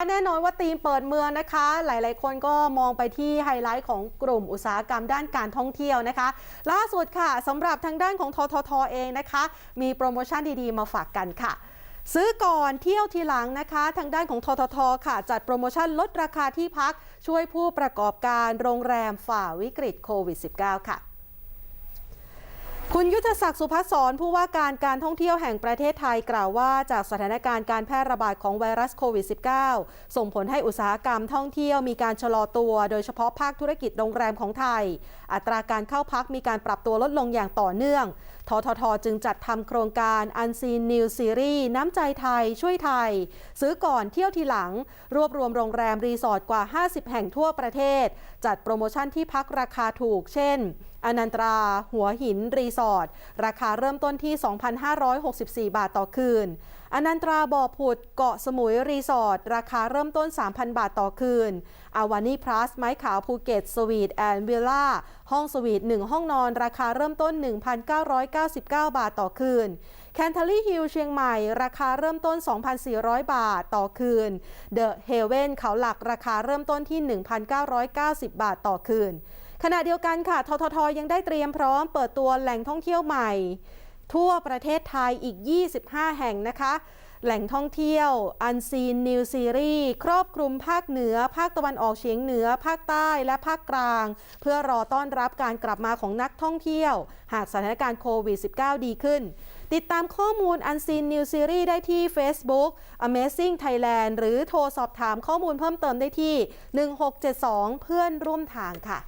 แน่นอนว่าธีมเปิดเมืองนะคะ หลายๆ คนก็มองไปที่ไฮไลท์ของกลุ่มอุตสาหกรรมด้านการท่องเที่ยวนะคะ ล่าสุดค่ะสำหรับทางด้านของทททเองนะคะ มีโปรโมชั่นดีๆ มาฝากกันค่ะ ซื้อก่อนเที่ยวทีหลังนะคะ ทางด้านของทททค่ะ จัดโปรโมชั่นลดราคาที่พัก ช่วยผู้ประกอบการโรงแรมฝ่าวิกฤตโควิด -19 ค่ะ คุณยุทธศักดิ์สุภัสสรผู้ว่าการการท่องเที่ยวแห่งประเทศไทยกล่าวว่าจากสถานการณ์การแพร่ระบาดของไวรัสโควิด -19 ส่งผลให้อุตสาหกรรมท่องเที่ยวมีการชะลอตัว โดยเฉพาะภาคธุรกิจโรงแรมของไทย อัตราการเข้าพักมีการปรับตัวลดลงอย่างต่อเนื่อง ทททจึงจัดทำโครงการ Unseen New Series น้ำใจไทยช่วยไทย ซื้อก่อนเที่ยวทีหลัง รวบรวมโรงแรมรีสอร์ทกว่า 50 แห่งทั่วประเทศ จัดโปรโมชั่นที่พักราคาถูก เช่น อนันตรา หัวหินรีสอร์ทราคาเริ่มต้นที่ 2,564 บาทต่อคืน อนันตราบ่อผุดเกาะสมุยรีสอร์ทราคาเริ่มต้น 3,000 บาทต่อคืน อาวานีพลัสไม้ขาวภูเก็ตสวีทแอนด์วิลล่าห้องสวีท 1 ห้องนอน ราคาเริ่มต้น 1,999 บาทต่อคืนแคนทาลีฮิลเชียงใหม่ ราคาเริ่มต้น 2,400 บาทต่อคืนเดอะเฮเว่นเขาหลักราคาเริ่มต้นที่ 1,990 บาทต่อคืน ขณะเดียวกันค่ะทททยังได้เตรียมพร้อมเปิดตัวแหล่งท่องเที่ยวใหม่ ทั่วประเทศไทยอีก 25 แห่งนะคะ แหล่งท่องเที่ยว Unseen New Series ครอบคลุมภาคเหนือ ภาคตะวันออกเฉียงเหนือ ภาคใต้และภาคกลาง เพื่อรอต้อนรับการกลับมาของนักท่องเที่ยว หากสถานการณ์โควิด -19 ดีขึ้นติดตามข้อมูล Unseen New Series ได้ที่ Facebook Amazing Thailand หรือโทรสอบถามข้อมูลเพิ่มเติมได้ที่ 1672 เพื่อนร่วมทางค่ะ